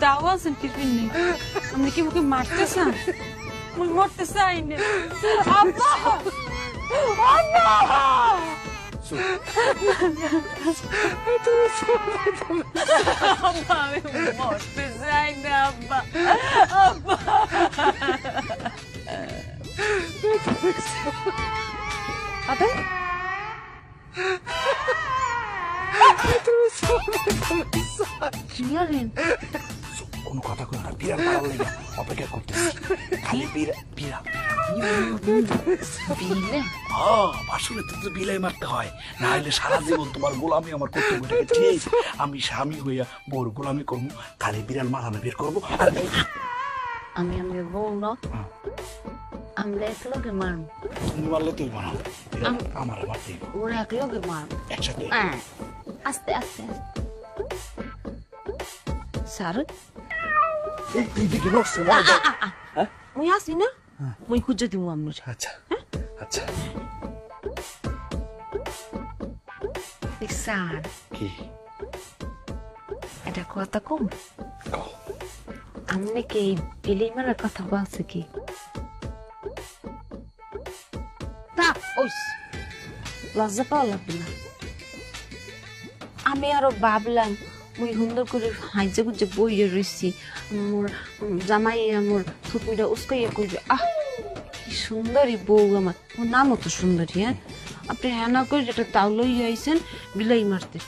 দাও আছেন টিফিন নেই আপনি কি মুখে মারতে চান মুই মরতে চাই না আব্বা আব্বা আব্বা আমি মরতে চাই না আব্বা আব্বা আবে কোনো কথা কই না বিড়াল মারার লেগে অপেক্ষা করতেছি খালি বিলে হ্যাঁ আসলে তো বিলাই মারতে হয় না হলে সারা জীবন তোমার গোলামি আমার কর্তব্যটাকে ঠিক আমি স্বামী হইয়া বউর গোলামি করব খালি বিড়াল মারানো বের করব আমি আমি বউ ন হ্যাঁ আসি না মুই খুঁজে দিব আপনার আচ্ছা আচ্ছা। স্যার কি? এটা কথা কম। আপনি কি এই বিলি মারার কথা বলছে কি? না ওই লজ্জা পাওয়া লাগবে না আমি আরও ভাবলাম মুই সুন্দর করে হাইজে গুজে বইয়ে রয়েছি মোর জামাই আমার থুতুইটা উস্কাইয়া কইবে আহ, কি সুন্দরী বউ আমার ওর নামও তো সুন্দরী হ্যাঁ আপনি হ্যাঁ না করে যেটা তাও লইয়া আইছেন, বিলাই মারতে।